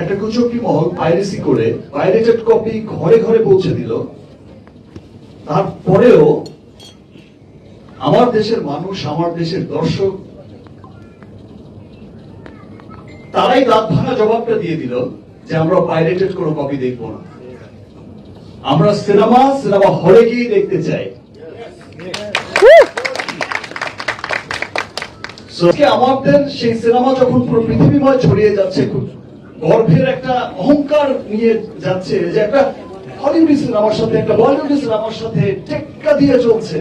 একটা কুচক্রি মহল পাইরেসি করে pirated copy ঘরে ঘরে পৌঁছে দিল। তারপরেও আমার দেশের মানুষ, আমার দেশের দর্শক, তারাই দাঁত ভাঙা জবাবটা দিয়ে দিল যে আমরা পাইরেটেড কোনো কপি দেখব না। আমরা সিনেমা সিনেমা হলে গিয়ে দেখতে চাই। আমাদের সেই সিনেমা যখন পুরো পৃথিবীময় ছড়িয়ে যাচ্ছে, খুব গর্ভের একটা অহংকার নিয়ে যাচ্ছে যে একটা হলিউডি সিনেমার সাথে, একটা বলিউডি সিনেমার সাথে টেক্কা দিয়ে চলছে।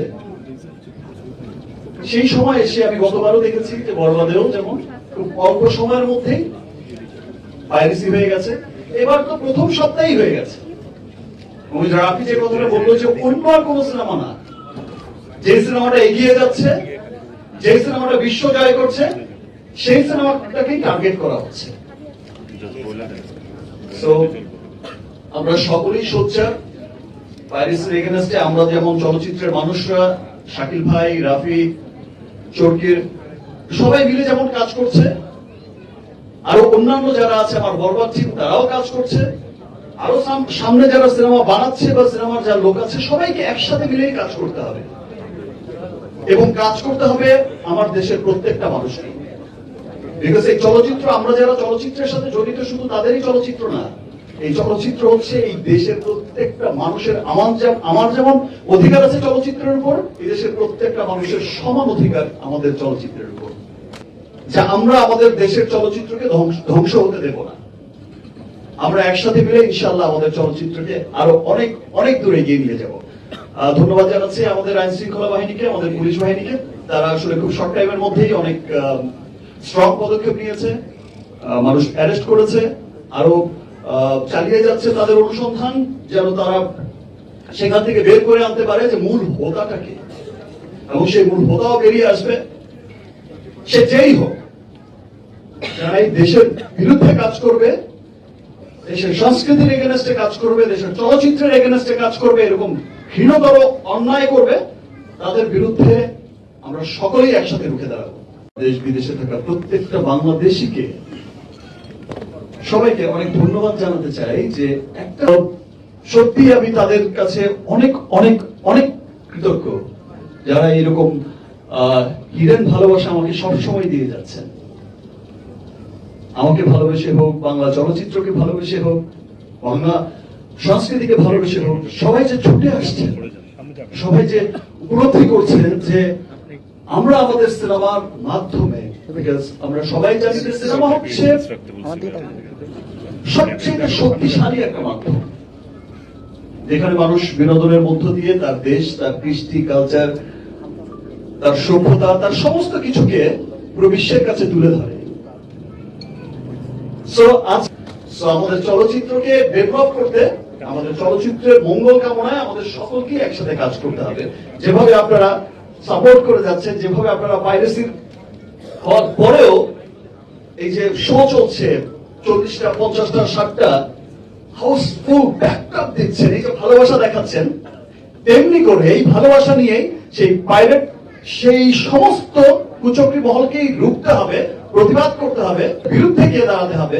সেই সময় এসে আমি গতবারও দেখেছি যে বড়বাদেও যেমন খুব অল্প সময়ের মধ্যেই পাইরেসি হয়ে গেছে। এবার তো প্রথম সপ্তাহেই হয়ে গেছে। আপনি যে কথাটা বলল যে অন্য আর কোনো সিনেমা না। যে সিনেমাটা এগিয়ে যাচ্ছে, যে সিনেমাটা বিশ্ব জয় করছে, সেই সিনেমাটাকেই টার্গেট করা হচ্ছে। আমরা সকলেই সোচ্চার। এগেনস্টে আমরা যেমন চলচ্চিত্রের মানুষরা শাকিল ভাই রাফি চরকির সবাই মিলে যেমন কাজ করছে আরও অন্যান্য যারা আছে আমার বরবাদ টিম তারাও কাজ করছে আরও সাম- সামনে যারা সিনেমা বানাচ্ছে বা সিনেমার যারা লোক আছে সবাইকে একসাথে মিলেই কাজ করতে হবে। এবং কাজ করতে হবে আমার দেশের প্রত্যেকটা মানুষকে বিকজ এই চলচ্চিত্র, আমরা যারা চলচ্চিত্রের সাথে জড়িত, শুধু তাদেরই চলচ্চিত্র না, এই চলচ্চিত্র হচ্ছে এই দেশের প্রত্যেকটা মানুষের, আমার যেমন আমার যেমন অধিকার আছে চলচ্চিত্রের উপর, এই দেশের প্রত্যেকটা মানুষের সমান অধিকার আমাদের চলচ্চিত্রের উপর। আমরা আমাদের দেশের চলচ্চিত্রকে ধ্বংস- হতে দেব না। আমরা একসাথে মিলে ইনশাল্লাহ আমাদের চলচ্চিত্রকে আরও অনেক অনেক দূরে এগিয়ে নিয়ে যাব। ধন্যবাদ জানাচ্ছি আমাদের আইন শৃঙ্খলা বাহিনীকে, আমাদের পুলিশ বাহিনীকে। তারা আসলে খুব শর্ট টাইমের মধ্যেই অনেক স্ট্রং পদক্ষেপ নিয়েছে মানুষ অ্যারেস্ট করেছে, আরও চালিয়ে যাচ্ছে তাদের অনুসন্ধান, যেন তারা সেখান থেকে বের করে আনতে পারে যে মূল হোতাটা কি। এবং সেই মূল হোতাও বেরিয়ে আসবে। সে যেই হোক, যারা দেশের বিরুদ্ধে কাজ করবে, দেশের সংস্কৃতির এগেনস্টে কাজ করবে, দেশের চলচ্চিত্রের এগেনস্টে কাজ করবে, এরকম ঘৃণতর অন্যায় করবে, তাদের বিরুদ্ধে আমরা সকলেই একসাথে রুখে দাঁড়াবো। দেশ বিদেশে থাকা প্রত্যেকটা বাংলাদেশিকে সবাইকে অনেক ধন্যবাদ জানাতে চাই যে একটা সত্যি আমি তাদের কাছে অনেক অনেক অনেক কৃতজ্ঞ যারা এরকম হিডেন ভালোবাসা আমাকে সবসময় দিয়ে যাচ্ছেন। আমাকে ভালোবেসে হোক, বাংলা চলচ্চিত্রকে ভালোবেসে হোক, বাংলা সংস্কৃতিকে ভালোবেসে হোক, সবাই যে ছুটে আসছেন, সবাই যে উপলব্ধি করছেন যে আমরা আমাদের সিনেমার মাধ্যমে আমরা সবাই জানি যে সিনেমা হচ্ছে সবচেয়ে শক্তিশালী একটা মাধ্যম। যেখানে মানুষ বিনোদনের মধ্য দিয়ে তার দেশ, তার কৃষ্টি কালচার তার সভ্যতা, তার সমস্ত কিছুকে পুরো বিশ্বের কাছে তুলে ধরে। আমাদের চলচ্চিত্রকে ডেভেলপ করতে, আমাদের চলচ্চিত্রের মঙ্গল কামনায় আমাদের সকলকে একসাথে কাজ করতে হবে। যেভাবে আপনারা সাপোর্ট করে যাচ্ছেন, যেভাবে আপনারা পাইরেসির হওয়ার পরেও এই যে শো চলছে, চল্লিশটা, পঞ্চাশটা, ষাটটা হাউসফুল ব্যাকআপ দিচ্ছেন, এই যে ভালোবাসা দেখাচ্ছেন, তেমনি করে এই ভালোবাসা নিয়েই সেই পাইরেট সেই সমস্ত কুচক্রি মহলকেই রুখতে হবে, প্রতিবাদ করতে হবে, বিরুদ্ধে গিয়ে দাঁড়াতে হবে।